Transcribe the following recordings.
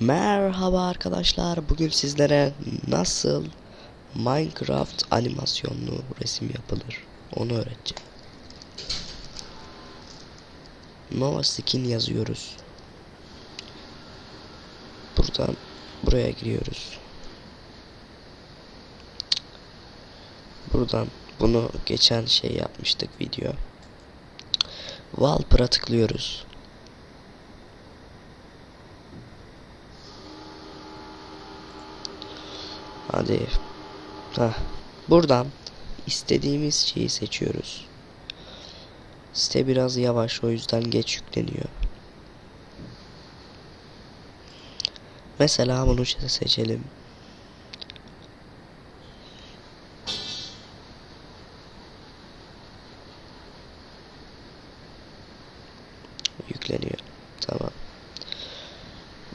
Merhaba arkadaşlar. Bugün sizlere nasıl Minecraft animasyonlu resim yapılır onu öğreteceğim. Nova Skin yazıyoruz. Buradan buraya giriyoruz. Buradan bunu geçen şey yapmıştık video. Wallpaper'a tıklıyoruz. Hadi. Heh. Buradan istediğimiz şeyi seçiyoruz. Site biraz yavaş o yüzden geç yükleniyor. Mesela bunu seçelim. Yükleniyor. Tamam.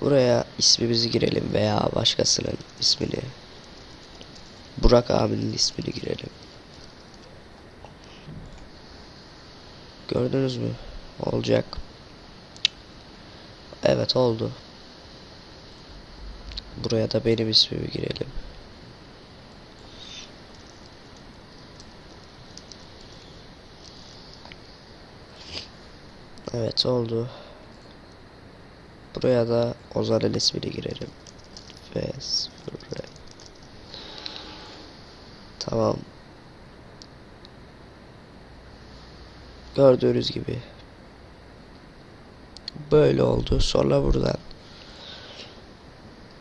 Buraya ismimizi girelim veya başkasının ismini. Burak abinin ismini girelim. Gördünüz mü? Olacak. Evet oldu. Buraya da benim ismimi girelim. Evet oldu. Buraya da Ozan'ın ismini girelim. Ve. Tamam. Gördüğünüz gibi. Böyle oldu. Sonra buradan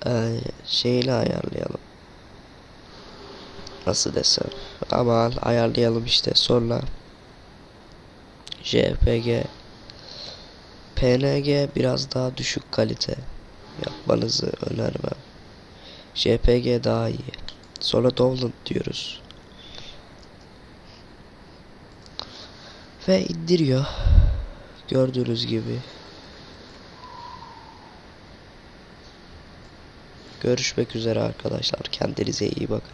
ee, şeyini ayarlayalım. Nasıl desem. Aman ayarlayalım işte. Sonra JPG PNG biraz daha düşük kalite yapmanızı önermem. JPG daha iyi. Sonra download diyoruz. Ve indiriyor. Gördüğünüz gibi. Görüşmek üzere arkadaşlar. Kendinize iyi bakın.